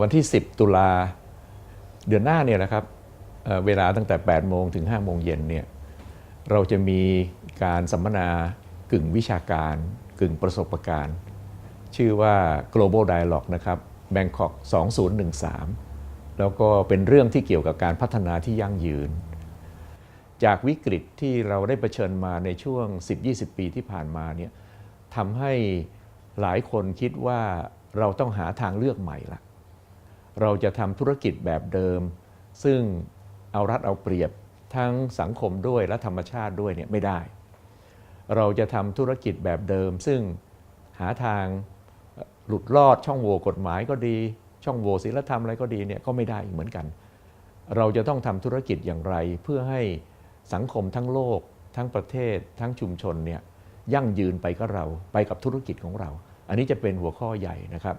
วันที่ 10 ตุลาเดือนหน้าเนี่ยนะครับเเวลาตั้งแต่ 8 โมงถึง 5 โมงเย็นเนี่ยเราจะมีการสัมมนากึ่งวิชาการกึ่งประสบการณ์ ชื่อว่า global dialogue นะครับ Bangkok 2013 แล้วก็เป็นเรื่องที่เกี่ยวกับการพัฒนาที่ยั่งยืน จากวิกฤตที่เราได้เผชิญมาในช่วง 10-20 ปีที่ผ่านมาเนี่ยทำให้หลายคนคิดว่า เราต้องหาทางเลือกใหม่ละ เราจะทำธุรกิจแบบเดิม ซึ่งเอารัดเอาเปรียบทั้งสังคมด้วยและธรรมชาติด้วยเนี่ยไม่ได้ เราจะทำธุรกิจแบบเดิม ซึ่งหาทางหลุดรอดช่องโหว่กฎหมายก็ดี ช่องโหว่ศีลธรรมอะไรก็ดีเนี่ยก็ไม่ได้เหมือนกัน เราจะต้องทำธุรกิจอย่างไรเพื่อให้สังคมทั้งโลก ทั้งประเทศ ทั้งชุมชนเนี่ยยั่งยืนไปกับเราไปกับธุรกิจของเรา อันนี้จะเป็นหัวข้อใหญ่นะครับ